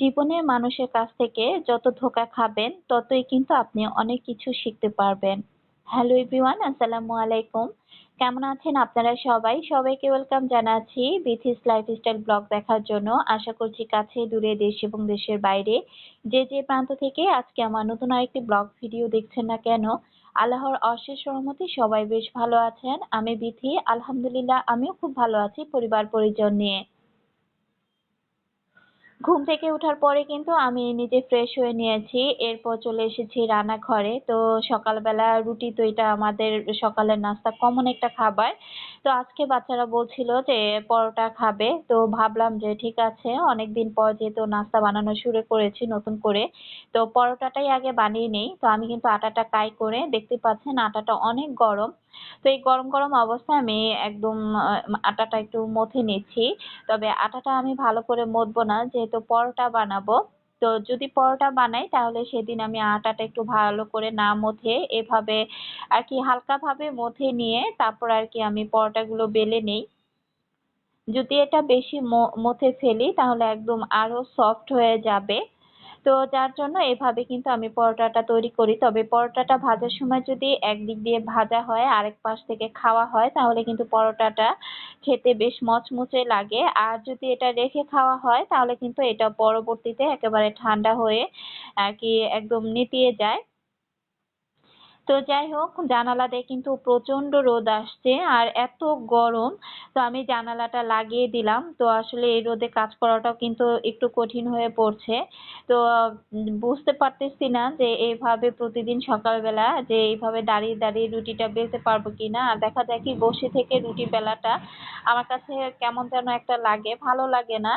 জীবনে মানুষের কাছ থেকে যত ধোকা খাবেন, ততই কিন্তু আপনি অনেক কিছু শিখতে পারবেন। হ্যালো এভরিওয়ান আসসালামু আলাইকুম। কেমন আছেন আপনারা সবাই? সবাইকে ওয়েলকাম জানাচ্ছি বিথিস লাইফস্টাইল ব্লগ দেখার জন্য। আশা করছি কাছে, দূরে দেশ এবং দেশের বাইরে। যে যে প্রান্ত থেকে আজকে আমার নতুন আরেকটি ব্লগ ভিডিও দেখছেন না কেন, আল্লাহর অশেষ রহমতে সবাই বেশ ভালো আছেন। আমি বিথি আলহামদুলিল্লাহ, আমিও খুব ভালো আছি পরিবার পরিজন নিয়ে। ঘুম থেকে ওঠার পরে কিন্তু আমি নিজে ফ্রেশ হয়ে নিয়েছি। এরপর চলে এসেছি রান্নাঘরে। তো সকালবেলা রুটি তো এটা আমাদের সকালের নাস্তা কমন একটা খাবার। তো আজকে বাচ্চারা বলছিল যে পরোটা খাবে। তো ভাবলাম যে ঠিক আছে, অনেকদিন পর যেহেতু নাস্তা বানানো শুরু করেছি নতুন করে, তো পরোটাটাই আগে বানিয়ে নেই। তো আমি কিন্তু আটাটা কাই করে, দেখতে পাচ্ছেন আটাটা অনেক গরম। তো এই গরম গরম অবস্থায় আমি একদম আটাটা একটু মথে নিচ্ছি। তবে আটাটা আমি ভালো করে মথবো না, যেহেতু পরোটা বানাবো। তো যদি পরোটা বানাই, তাহলে সেদিন আমি আটাটা একটু ভালো করে না মথে এভাবে আর কি হালকাভাবে মথে নিয়ে তারপর আর কি আমি পরোটাগুলো বেলে নেই। যদি এটা বেশি মথে ফেলি, তাহলে একদম আরও সফট হয়ে যাবে। তো যার জন্য এভাবে কিন্তু আমি পরোটাটা তৈরি করি। তবে পরোটাটা ভাজার সময় যদি একদিক দিয়ে ভাজা হয়, আরেক পাশ থেকে খাওয়া হয়, তাহলে কিন্তু পরোটাটা খেতে বেশ মচমচে লাগে। আর যদি এটা রেখে খাওয়া হয়, তাহলে কিন্তু এটা পরবর্তীতে একেবারে ঠান্ডা হয়ে আর কি একদম নেতিয়ে যায়। তো যাই হোক জানালা দিয়ে কিন্তু প্রচণ্ড রোদ আসছে আর এত গরম। তো আমি জানালাটা লাগিয়ে দিলাম। তো আসলে এই রোদে কাজ করাটাও কিন্তু একটু কঠিন হয়ে পড়ছে। তো বুঝতে পারতেছি না যে এইভাবে প্রতিদিন সকালবেলা যে এইভাবে দাঁড়িয়ে দাঁড়িয়ে রুটিটা বেলতে পারব কিনা। আর দেখা যায় কি বসে থেকে রুটি বেলাটা আমার কাছে কেমন যেন একটা লাগে, ভালো লাগে না।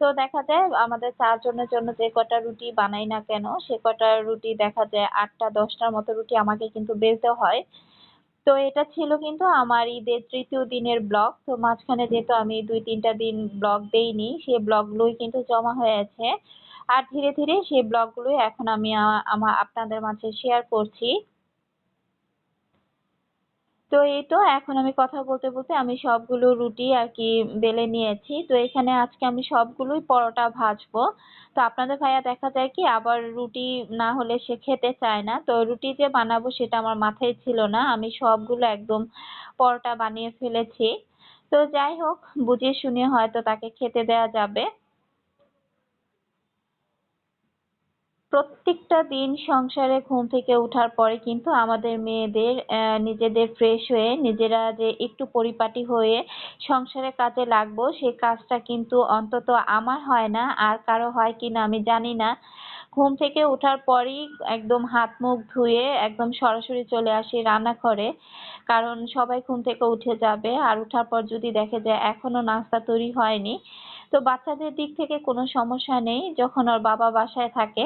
তো দেখা যায় আমাদের চারজনের জন্য যে কটা রুটি বানাই না কেন, সে কটা রুটি দেখা যায় আটটা, দশটার মতো রুটি আমাকে কিন্তু বেলতে হয়। তো এটা ছিল কিন্তু আমার ঈদের তৃতীয় দিনের ব্লগ। তো মাঝখানে যেহেতু আমি দুই, তিনটা দিন ব্লগ দেইনি সেই ব্লগগুলোই কিন্তু জমা হয়ে আছে। আর ধীরে ধীরে সেই ব্লগগুলোই এখন আমি আমার আপনাদের মাঝে শেয়ার করছি। তো এই তো, এখন আমি কথা বলতে বলতে আমি সবগুলো রুটি আর কি বেলে নিয়েছি। তো এখানে আজকে আমি সবগুলোই পরোটা ভাজবো। তো আপনাদের ভাইয়া দেখা যায় কি, আবার রুটি না হলে সে খেতে চায় না। তো রুটি যে বানাবো সেটা আমার মাথায় ছিল না। আমি সবগুলো একদম পরোটা বানিয়ে ফেলেছি। তো যাই হোক বুঝিয়ে শুনিয়ে হয়তো তাকে খেতে দেওয়া যাবে। প্রত্যেকটা দিন সংসারে ঘুম থেকে ওঠার পরে কিন্তু আমাদের মেয়েদের নিজেদের ফ্রেশ হয়ে নিজেরা যে একটু পরিপাটি হয়ে সংসারের কাজে লাগবো সেই কাজটা কিন্তু অন্তত আমার হয় না, আর কারও হয় কিনা আমি জানি না। ঘুম থেকে ওঠার পরই একদম হাত মুখ ধুয়ে একদম সরাসরি চলে আসি রান্না রান্নাঘরে, কারণ সবাই ঘুম থেকে উঠে যাবে। আর ওঠার পর যদি দেখে যে এখনও নাস্তা তৈরি হয়নি তো বাচ্চাদের দিক থেকে কোনো সমস্যা নেই, যখন ওর বাবা বাসায় থাকে,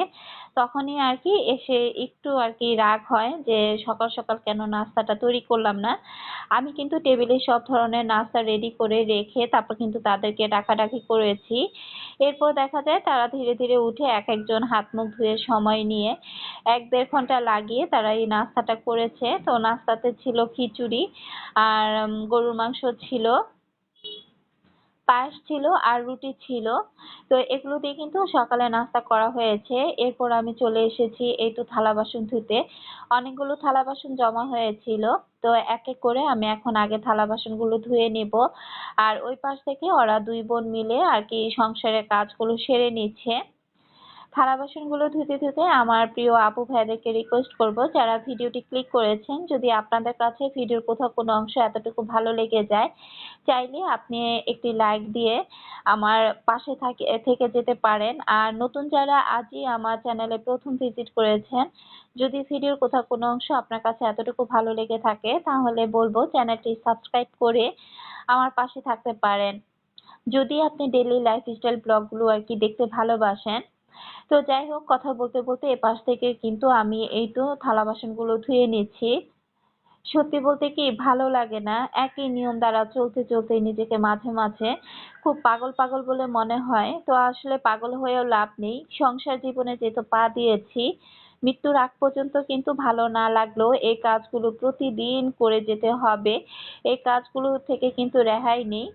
তখনই আর কি এসে একটু আর কি রাগ হয় যে সকাল সকাল কেন নাস্তাটা তৈরি করলাম না। আমি কিন্তু টেবিলে সব ধরনের নাস্তা রেডি করে রেখে তারপর কিন্তু তাদেরকে ডাকাডাকি করেছি। এরপর দেখা যায় তারা ধীরে ধীরে উঠে এক একজন হাত মুখ ধুয়ে সময় নিয়ে এক দেড় ঘণ্টা লাগিয়ে তারা এই নাস্তাটা করেছে। তো নাস্তাতে ছিল খিচুড়ি আর গরুর মাংস ছিল। পায়েস ছিল আর রুটি ছিল। তো এগুলো দিয়ে কিন্তু সকালে নাস্তা করা হয়েছে। এরপর আমি চলে এসেছি এই তো থালা বাসন ধুতে। অনেকগুলো থালা বাসন জমা হয়েছিল। তো এক এক করে আমি এখন আগে থালা বাসনগুলো ধুয়ে নেব। আর ওই পাশ থেকে ওরা দুই বোন মিলে আর কি সংসারের কাজগুলো সেরে নিচ্ছে। থালা বাসনগুলো ধুতে ধুতে আমার প্রিয় আপু ভাইদেরকে রিকোয়েস্ট করব, যারা ভিডিওটি ক্লিক করেছেন, যদি আপনাদের কাছে ভিডিওর কোথাও কোনো অংশ এতটুকু ভালো লেগে যায়, চাইলে আপনি একটি লাইক দিয়ে আমার পাশে থাকে, থেকে যেতে পারেন। আর নতুন যারা আজই আমার চ্যানেলে প্রথম ভিজিট করেছেন, যদি ভিডিওর কোথাও কোনো অংশ আপনার কাছে এতটুকু ভালো লেগে থাকে, তাহলে বলব চ্যানেলটি সাবস্ক্রাইব করে আমার পাশে থাকতে পারেন। যদি আপনি ডেইলি লাইফস্টাইল ব্লগগুলো আর কি দেখতে ভালোবাসেন তো যাই হোক, কথা বলতে বলতে এপাশ থেকে কিন্তু আমি এই তো থালা বাসনগুলো ধুয়ে নিচ্ছি। সত্যি বলতে কি ভালো লাগে না, একই নিয়ম দ্বারা চলতে চলতে নিজেকে মাঝে মাঝে খুব পাগল পাগল বলে মনে হয়। তো আসলে পাগল হয়েও লাভ নেই, সংসার জীবনে যেহেতু পা দিয়েছি, মৃত্যুর আগ পর্যন্ত কিন্তু ভালো না লাগলেও এই কাজগুলো প্রতিদিন করে যেতে হবে। এই কাজগুলো থেকে কিন্তু রেহাই নেই।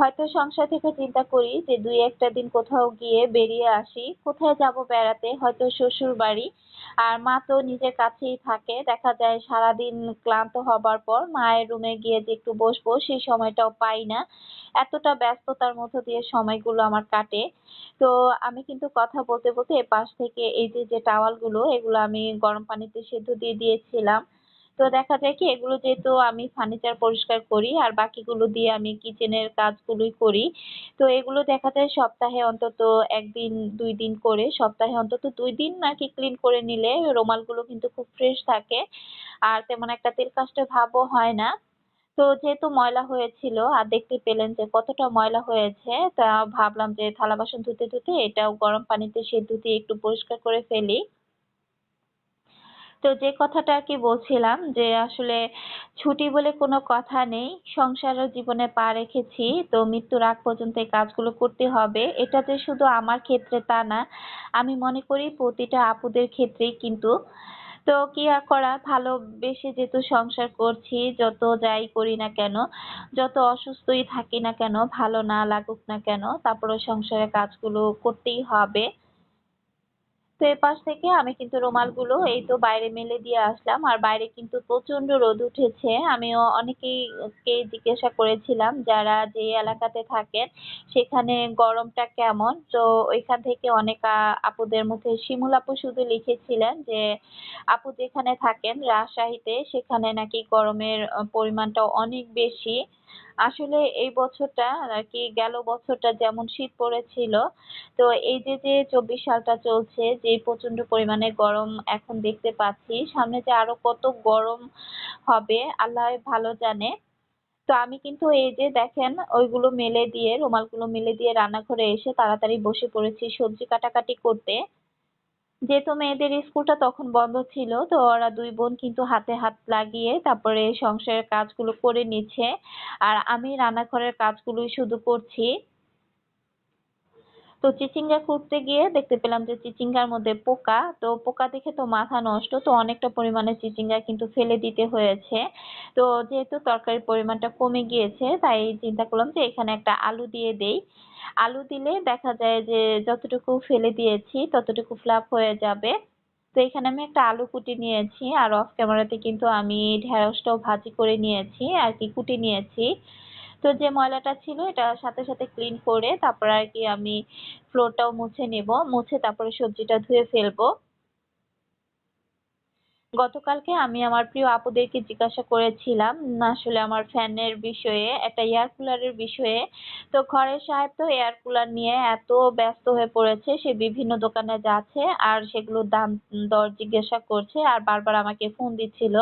হয়তো সংসার থেকে চিন্তা করি যে দুই একটা দিন কোথাও গিয়ে বেরিয়ে আসি। কোথায় যাব বেড়াতে? হয়তো শ্বশুর বাড়ি। আর মা তো নিজের কাছেই থাকে। দেখা যায় সারাদিন ক্লান্ত হবার পর মায়ের রুমে গিয়ে যে একটু বসবো, সেই সময়টাও পাই না। এতটা ব্যস্ততার মধ্য দিয়ে সময়গুলো আমার কাটে। তো আমি কিন্তু কথা বলতে বলতে এপাশ থেকে এই যে যে টাওয়ালগুলো এগুলো আমি গরম পানিতে সেদ্ধ দিয়ে দিয়েছিলাম। তো দেখা যায় কি, এগুলো যেহেতু আমি ফার্নিচার পরিষ্কার করি আর বাকিগুলো দিয়ে আমি কিচেনের কাজগুলোই করি, তো এগুলো দেখা যায় সপ্তাহে অন্তত একদিন, দুই দিন করে, সপ্তাহে অন্তত দুই দিন নাকি ক্লিন করে নিলে রুমালগুলো কিন্তু খুব ফ্রেশ থাকে আর তেমন একটা তেল কাস্টে ভাবও হয় না। তো যেহেতু ময়লা হয়েছিল আর দেখতে পেলেন যে কতটা ময়লা হয়েছে, তা ভাবলাম যে থালা বাসন ধুতে ধুতে এটাও গরম পানিতে সেদ্ধ দিয়ে একটু পরিষ্কার করে ফেলি। তো যে কথাটা আর কি বলছিলাম যে আসলে ছুটি বলে কোনো কথা নেই, সংসার ও জীবনে পা রেখেছি, তো মৃত্যুর আগ পর্যন্ত এই কাজগুলো করতে হবে। এটা যে শুধু আমার ক্ষেত্রে তা না, আমি মনে করি প্রতিটা আপুদের ক্ষেত্রেই কিন্তু। তো কি আর করা, ভালোবেসে যেহেতু সংসার করছি, যত যাই করি না কেন, যত অসুস্থই থাকি না কেন, ভালো না লাগুক না কেন তারপরে সংসারের কাজগুলো করতেই হবে। তো এপাশ থেকে আমি কিন্তু রুমালগুলো এই তো বাইরে মেলে দিয়ে আসলাম। আর বাইরে কিন্তু প্রচণ্ড রোদ উঠেছে। আমিও অনেকেই কে জিজ্ঞাসা করেছিলাম যারা যে এলাকাতে থাকেন, সেখানে গরমটা কেমন? তো ওইখান থেকে অনেক আপুদের মুখে শিমুল আপু শুধু লিখেছিলেন যে, আপু যেখানে থাকেন রাজশাহীতে, সেখানে নাকি গরমের পরিমাণটা অনেক বেশি। আসলে এই বছরটা আর কি গেল বছরটা যেমন শীত পড়েছিল, তো এই যে যে চব্বিশ সালটা চলছে, যে প্রচণ্ড পরিমাণে গরম এখন দেখতে পাচ্ছি, সামনে যে আরও কত গরম হবে, আল্লাহ ভালো জানে। তো আমি কিন্তু এই যে দেখেন, ওইগুলো মেলে দিয়ে, রুমালগুলো মেলে দিয়ে রান্নাঘরে এসে তাড়াতাড়ি বসে পড়েছি সবজি কাটাকাটি করতে। যেহেতু মেয়েদের স্কুলটা তখন বন্ধ ছিল, তো ওরা দুই বোন কিন্তু হাতে হাত লাগিয়ে তারপরে সংসারের কাজগুলো করে নিচ্ছে। আর আমি রান্নাঘরের কাজগুলোই শুধু করছি। তো চিচিঙ্গা খুঁড়তে গিয়ে দেখতে পেলাম যে চিচিঙ্গার মধ্যে পোকা। তো পোকা দেখে তো মাথা নষ্ট, তো অনেকটা পরিমাণে চিচিঙ্গা কিন্তু ফেলে দিতে হয়েছে। তো যেহেতু তরকারির পরিমাণটা কমে গিয়েছে, তাই চিন্তা করলাম যে এখানে একটা আলু দিয়ে দেই। আলু দিলে দেখা যায় যে যতটুকু ফেলে দিয়েছি, ততটুকু ফ্লাপ হয়ে যাবে। তো এখানে আমি একটা আলু কুটি নিয়েছি, আর অফ ক্যামেরাতে কিন্তু আমি ঢেঁড়সটাও ভাজি করে নিয়েছি, আর কি কুটি নিয়েছি। তো যে ময়লাটা ছিল এটা সাথে সাথে ক্লিন করে তারপরে আর কি আমি ফ্লোরটাও মুছে নেব, মুছে তারপরে সবজিটা ধুয়ে ফেলব। গতকালকে আমি আমার প্রিয় আপুদেরকে জিজ্ঞাসা করেছিলাম আসলে আমার ফ্যানের বিষয়ে, একটা এয়ার কুলারের বিষয়ে। তো ঘরের সাহেব তো এয়ার কুলার নিয়ে এত ব্যস্ত হয়ে পড়েছে, সে বিভিন্ন দোকানে যাচ্ছে আর সেগুলোর দাম, দর জিজ্ঞাসা করছে আর বারবার আমাকে ফোন দিচ্ছিল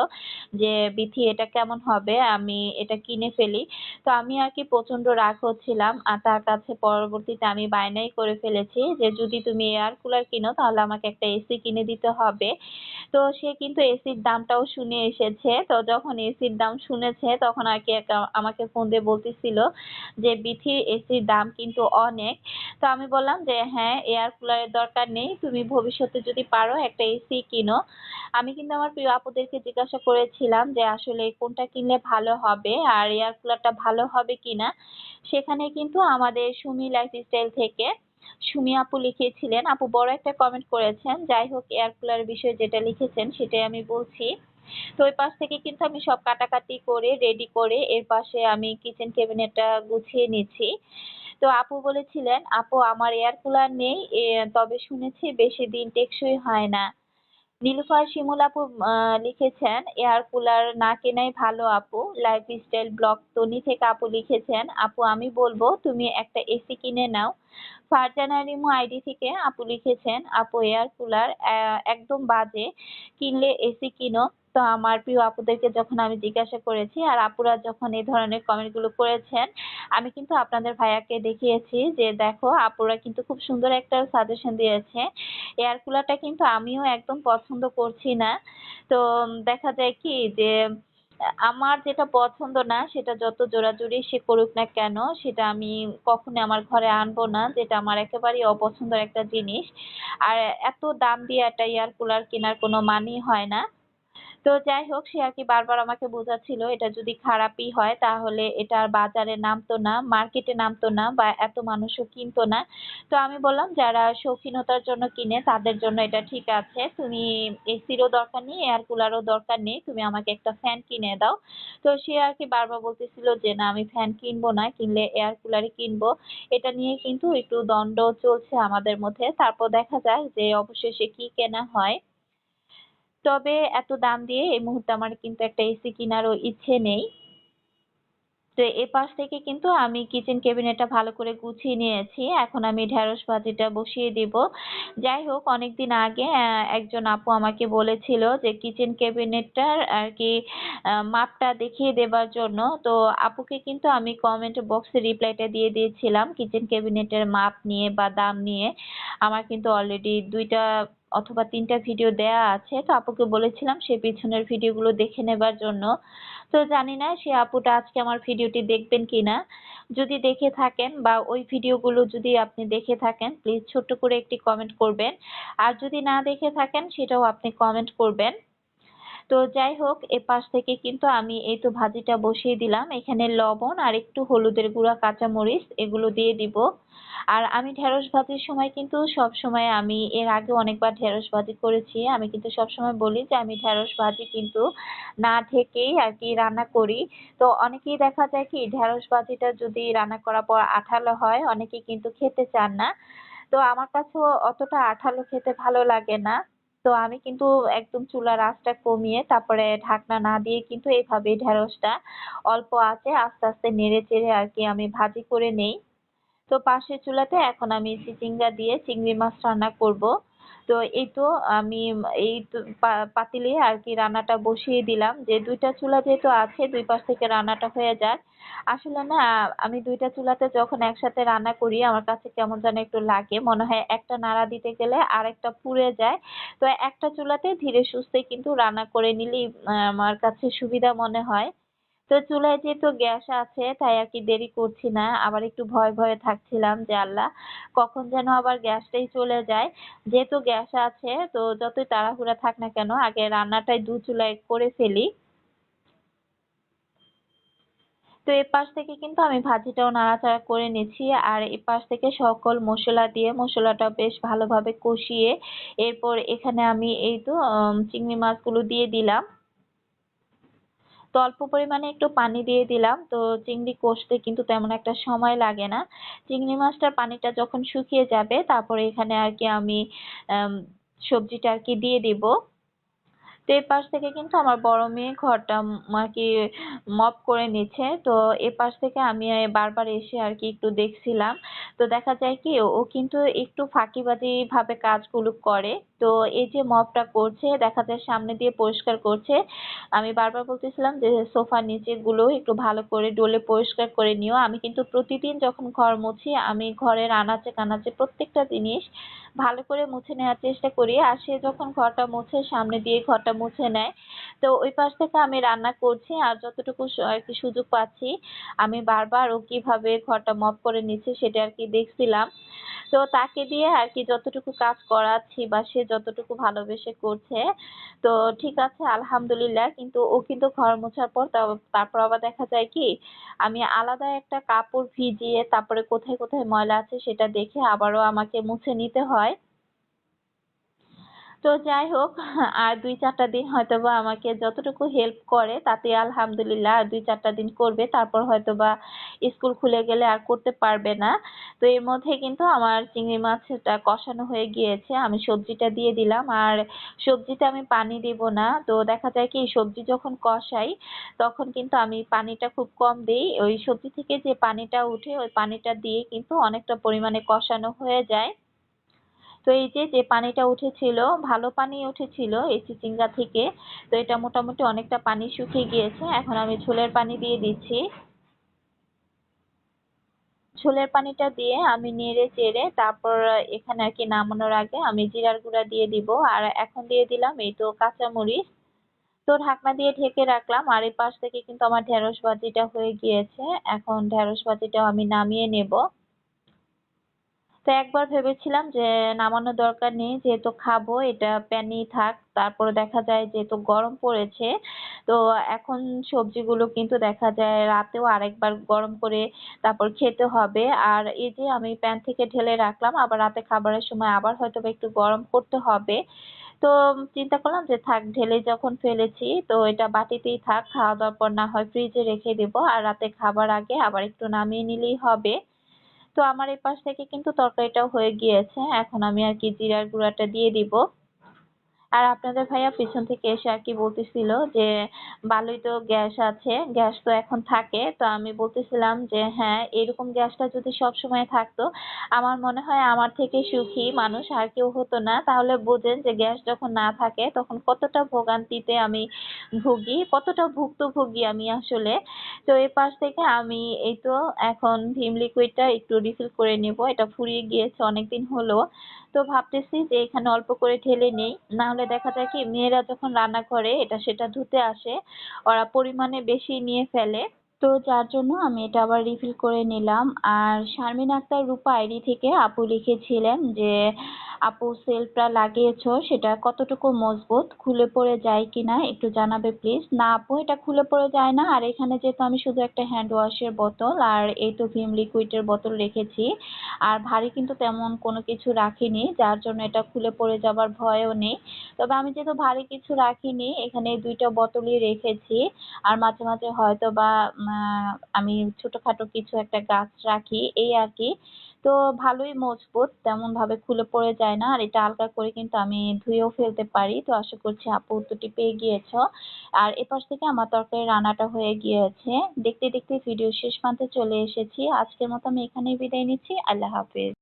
যে, বিথি, এটা কেমন হবে? আমি এটা কিনে ফেলি। তো আমি আর কি প্রচণ্ড রাগ হচ্ছিলাম আর তার কাছে পরবর্তীতে আমি বায়নাই করে ফেলেছি যে, যদি তুমি এয়ার কুলার কিনো, তাহলে আমাকে একটা এসি কিনে দিতে হবে। তো সে কিন্তু কিন্তু এসির দামটাও শুনে এসেছে। তো যখন এসির দাম শুনেছে, তখন আর কি আমাকে ফোন দিয়ে বলতেছিল যে বিথির এসির দাম কিন্তু অনেক। তো আমি বললাম যে হ্যাঁ এয়ার কুলারের দরকার নেই। তুমি ভবিষ্যতে যদি পারো একটা এসি কিনো। আমি কিন্তু আমার প্রিয় আপুদেরকে জিজ্ঞাসা করেছিলাম যে, আসলে কোনটা কিনলে ভালো হবে? আর এয়ার কুলারটা ভালো হবে কিনা? সেখানে কিন্তু আমাদের সুমি লাইফস্টাইল থেকে সুমি আপু লিখেছিলেন আপু বড় একটা কমেন্ট করেছেন, যাই হোক এয়ার কুলার বিষয়ে যেটা লিখেছেন সেটাই আমি বলছি। তো ওই পাশ থেকে কিন্তু আমি সব কাটাকাটি করে রেডি করে এর পাশে আমি কিচেন টা গুছিয়ে নিয়েছি তো আপু বলেছিলেন, আপু, আমার এয়ার কুলার নেই তবে শুনেছি বেশি দিন টেকসই হয় না। নীলুফার শিমুল আপু লিখেছেন, এয়ার কুলার না কেনাই ভালো, আপু। লাইফ স্টাইল ব্লগ টনি থেকে আপু লিখেছেন, আপু, আমি বলব, তুমি একটা এসি কিনে নাও। ফারজানা রিমু আইডি থেকে আপু লিখেছেন, আপু, এয়ার কুলার একদম বাজে। কিনলে এসি কিনো। তো আমার প্রিয় আপুদেরকে যখন আমি জিজ্ঞাসা করেছি আর আপুরা যখন এই ধরনের কমেন্টগুলো করেছেন, আমি কিন্তু আপনাদের ভাইয়াকে দেখিয়েছি যে দেখো আপুরা কিন্তু খুব সুন্দর একটা সাজেশন দিয়েছে। এয়ার কুলারটা কিন্তু আমিও একদম পছন্দ করছি না। তো দেখা যায় কি যে, আমার যেটা পছন্দ না, সেটা যত জোরাজুরি সে করুক না কেন, সেটা আমি কখনো আমার ঘরে আনব না, যেটা আমার একেবারেই অপছন্দের একটা জিনিস। আর এত দাম দিয়ে একটা এয়ার কুলার কেনার কোনো মানেই হয় না। তো যাই হোক, সে আর কি বারবার আমাকে বোঝাচ্ছিল, এটা যদি খারাপই হয় তাহলে এটার বাজারে নামতো না, মার্কেটে নামতো না বা এত মানুষও কিনতো না। তো আমি বললাম, যারা শৌখিনতার জন্য কিনে তাদের জন্য এটা ঠিক আছে, তুমি এসিরও দরকার নেই, এয়ার কুলারও দরকার নেই, তুমি আমাকে একটা ফ্যান কিনে দাও। তো সে আর কি বারবার বলতেছিল যে, না, আমি ফ্যান কিনবো না, কিনলে এয়ার কুলারই কিনবো। এটা নিয়ে কিন্তু একটু দ্বন্দ্ব চলছে আমাদের মধ্যে। তারপর দেখা যাক যে, অবশেষে কি কেনা হয়? তবে এত দাম দিয়ে এই মুহূর্তে আমার কিন্তু একটা এসি কেনারও ইচ্ছে নেই। তো এপাশ থেকে কিন্তু আমি কিচেন ক্যাবিনেটটা ভালো করে গুছিয়ে নিয়েছি। এখন আমি ঢেঁড়স ভাজিটা বসিয়ে দিব। যাই হোক, অনেকদিন আগে একজন আপু আমাকে বলেছিল যে কিচেন ক্যাবিনেটটার আর কি মাপটা দেখিয়ে দেবার জন্য। তো আপুকে কিন্তু আমি কমেন্ট বক্সে রিপ্লাইটা দিয়ে দিয়েছিলাম। কিচেন ক্যাবিনেটের মাপ নিয়ে বা দাম নিয়ে। আমার কিন্তু অলরেডি দুইটা অথবা তিনটা ভিডিও দেয়া আছে। তো আপুকে বলেছিলাম সে পিছনের ভিডিওগুলো দেখে নেবার জন্য। তো জানি না সে আপুটা আজকে আমার ভিডিওটি দেখবেন কিনা। যদি দেখে থাকেন বা ওই ভিডিওগুলো যদি আপনি দেখে থাকেন প্লিজ ছোট্ট করে একটি কমেন্ট করবেন। আর যদি না দেখে থাকেন, সেটাও আপনি কমেন্ট করবেন। তো যাই হোক, এপাশ থেকে কিন্তু আমি এই তো ভাজিটা বসিয়ে দিলাম। এখানে লবণ আর একটু হলুদের গুঁড়া, কাঁচামরিচ এগুলো দিয়ে দিব। আর আমি ঢেঁড়স ভাজির সময় কিন্তু সব সময় আমি, এর আগে অনেকবার ঢেঁড়স ভাজি করেছি। আমি কিন্তু সব সময় বলি যে আমি ঢেঁড়স ভাজি কিন্তু না ঢেকেই আর কি রান্না করি। তো অনেকেই দেখা যায় কি, ঢেঁড়স ভাজিটা যদি রান্না করার পর আঠালো হয়, অনেকেই কিন্তু খেতে চান না। তো আমার কাছেও অতটা আঠালো খেতে ভালো লাগে না। তো আমি কিন্তু একদম চুলার আঁচটা কমিয়ে তারপরে ঢাকনা না দিয়ে কিন্তু এভাবে ঢেঁড়সটা অল্প আঁচে আস্তে আস্তে নেড়ে চেড়ে আর কি আমি ভাজি করে নেই। তো পাশের চুলাতে এখন আমি চিচিঙ্গা দিয়ে চিংড়ি মাছ রান্না করব। তো এই তো আমি এই পাতিলে আর কি রান্নাটা বসিয়ে দিলাম। যে দুইটা চুলা যেহেতু আছে, দুই পাশ থেকে রান্নাটা হয়ে যাক আসলে না, আমি দুইটা চুলাতে যখন একসাথে রান্না করি, আমার কাছে কেমন যেন একটু লাগে। মনে হয় একটা নাড়া দিতে গেলে আরেকটা পুড়ে যায়। তো একটা চুলাতে ধীরে সুস্থে কিন্তু রান্না করে নিলেই আমার কাছে সুবিধা মনে হয়। তো চুলায় যেহেতু গ্যাস আছে, তাই আর কি দেরি করছি না। আবার একটু ভয় ভয়ে থাকছিলাম যে আল্লাহ, কখন যেন আবার গ্যাসটাই চলে যায়। যেহেতু গ্যাস আছে, তো যতই তাড়াহুড়া থাক না কেন, আগে রান্নাটাই দু চুলায় করে ফেলি। তো এপাশ থেকে কিন্তু আমি ভাজিটাও নাড়াচাড়া করে নিচ্ছি আর এপাশ থেকে সকল মশলা দিয়ে, মশলাটা বেশ ভালোভাবে কষিয়ে, এরপর এখানে আমি এই তো চিংড়ি মাছগুলো দিয়ে দিলাম। তো অল্প পরিমাণে একটু পানি দিয়ে দিলাম। তো চিংড়ি কষতে কিন্তু তেমন একটা সময় লাগে না। চিংড়ি মাছটার পানিটা যখন শুকিয়ে যাবে, তারপরে এখানে আর কি আমি সবজিটা আর কি দিয়ে দিব। তো এপাশ থেকে কিন্তু আমার বড় মেয়ে ঘরটা আর কি মপ করে নিচ্ছে। তো এপাশ থেকে আমি বারবার এসে আর কি একটু দেখছিলাম। তো দেখা যায় কি, ও কিন্তু একটু ফাঁকিবাজি ভাবে কাজগুলো করে। তো এই যে মপটা করছে দেখা যায় সামনে দিয়ে পরিষ্কার করছে। আমি বারবার বলতেছিলাম যে সোফার নিচে গুলো একটু ভালো করে ডলে পরিষ্কার করে নিও। আমি কিন্তু প্রতিদিন যখন ঘর মুছি, আমি ঘরের আনাচে কানাচে প্রত্যেকটা জিনিস ভালো করে মুছে নেওয়ার চেষ্টা করি। আর সে যখন ঘরটা মুছে, সামনে দিয়ে ঘরটা মুছে নেয়, তো ওই পাশ থেকে আমি রান্না করছি। আর যতটুকু আর কি সুযোগ পাচ্ছি, আমি বারবার ও কীভাবে ঘরটা মপ করে নিচ্ছে সেটা আর কি দেখছিলাম। তো তাকে দিয়ে আর কি যতটুকু কাজ করাচ্ছি বা সে যতটুকু ভালোবেসে করছে। তো ঠিক আছে, আলহামদুলিল্লাহ। কিন্তু ও কিন্তু ঘর মোছার পর তারপর আবার দেখা যায় কি, আমি আলাদা একটা কাপড় ভিজিয়ে তারপরে কোথায় কোথায় ময়লা আছে সেটা দেখে আবারও আমাকে মুছে নিতে হয়। তো যাই হোক, আর দুই চারটা দিন হয়তো বা আমাকে যতটুকু হেল্প করে তাতে আলহামদুলিল্লাহ আর দুই চারটা দিন করবে। তারপর হয়তোবা স্কুল খুলে গেলে আর করতে পারবে না। তো এর মধ্যে কিন্তু আমার চিংড়ি মাছটা কষানো হয়ে গিয়েছে। আমি সবজিটা দিয়ে দিলাম। আর সবজিতে আমি পানি দেব না। তো দেখা যায় কি, সবজি যখন কষাই, তখন কিন্তু আমি পানিটা খুব কম দিই। ওই সবজি থেকে যে পানিটা উঠে, ওই পানিটা দিয়ে কিন্তু অনেকটা পরিমাণে কষানো হয়ে যায়। তো এই যে যে পানিটা উঠেছিল, ভালো পানি উঠেছিল এই চিচিঙ্গা থেকে, তো এটা মোটামুটি অনেকটা পানি শুকিয়ে গিয়েছে। এখন আমি ঝোলের পানি দিয়ে দিচ্ছি। ঝোলের পানিটা দিয়ে আমি নেড়ে চেড়ে তারপর এখানে আর কি নামানোর আগে আমি জিরার গুঁড়া দিয়ে দিব। আর এখন দিয়ে দিলাম এই তো কাঁচামরিচ। তো ঢাকনা দিয়ে ঢেকে রাখলাম। আর এই পাশ থেকে কিন্তু আমার ঢেঁড়স ভাজিটা হয়ে গিয়েছে। এখন ঢেঁড়স ভাজিটাও আমি নামিয়ে নেব। তো একবার ভেবেছিলাম যে নামানোর দরকার নেই, যেহেতু খাব, এটা প্যানেই থাক। তারপরে দেখা যায় যেহেতু গরম পড়েছে, তো এখন সবজিগুলো কিন্তু দেখা যায় রাতেও আরেকবার গরম করে তারপর খেতে হবে। আর এই যে আমি প্যান থেকে ঢেলে রাখলাম, আবার রাতে খাবারের সময় আবার হয়তো একটু গরম করতে হবে। তো চিন্তা করলাম যে থাক, ঢেলে যখন ফেলেছি, তো এটা বাটিতেই থাক খাওয়া দাওয়ার পর না হয় ফ্রিজে রেখে দেবো। আর রাতে খাবার আগে আবার একটু নামিয়ে নিলেই হবে। তো আমার এই পাশ থেকে কিন্তু তরকারিটাও হয়ে গিয়েছে। এখন আমি আর কি জিরার গুঁড়াটা দিয়ে দিব। আর আপনাদের ভাইয়া পিছন থেকে এসে আর কি বলতেছিল যে, ভালোই তো গ্যাস আছে, গ্যাস তো এখন থাকে। তো আমি বলতেছিলাম যে হ্যাঁ এরকম গ্যাসটা যদি সব সময় থাকতো, আমার মনে হয় আমার থেকে সুখী মানুষ আর কেউ হতো না। তাহলে বোঝেন যে গ্যাস যখন না থাকে, তখন কতটা ভোগান্তিতে আমি ভুগি, কতটা ভুক্তভোগী আমি আসলে। তো এই পাশ থেকে আমি এই তো এখন ভিম লিকুইডটা একটু রিফিল করে নেব। এটা ফুরিয়ে গিয়েছে অনেকদিন হলো। তো ভাবতেছি যে এখানে অল্প করে ঢেলে নেই, না হলে দেখা যায় কি, মেয়েরা যখন রান্না করে এটা সেটা ধুতে আসে, ওরা পরিমাণে বেশি নিয়ে ফেলে। তো যার জন্য আমি এটা আবার রিফিল করে নিলাম। আর শারমিন আক্তার রূপা আইডি থেকে আপু লিখেছিলেন যে, আপু সেলফটা লাগিয়েছো, সেটা কতটুকু মজবুত? খুলে পড়ে যায় কিনা? একটু জানাবে প্লিজ না আপু, এটা খুলে পড়ে যায় না। আর এখানে যেহেতু আমি শুধু একটা হ্যান্ড ওয়াশের বোতল, আর এই তো ভিম লিকুইডের বোতল রেখেছি, আর ভারী কিন্তু তেমন কোনো কিছু রাখিনি, যার জন্য এটা খুলে পড়ে যাবার ভয়ও নেই। তবে আমি যেহেতু ভারী কিছু রাখিনি, এখানে দুইটা বোতলই রেখেছি, আর মাঝে মাঝে হয়তো বা আমি ছোটখাটো কিছু একটা গাছ রাখি, এই আর কি। তো ভালোই মজবুত, তেমন ভাবে খুলে পড়ে যায় না, আর এটা আলগা করে কিন্তু আমি ধুয়েও ফেলতে পারি। তো আশা করছি আপু উত্তরটি পেয়ে গিয়েছ। আর এপাশ থেকে আমার তরকারি রান্নাটা হয়ে গিয়েছে। দেখতে দেখতে ভিডিও শেষ প্রান্তে চলে এসেছি। আজকের মতো আমি এখানেই বিদায় নিচ্ছি। আল্লাহ হাফিজ।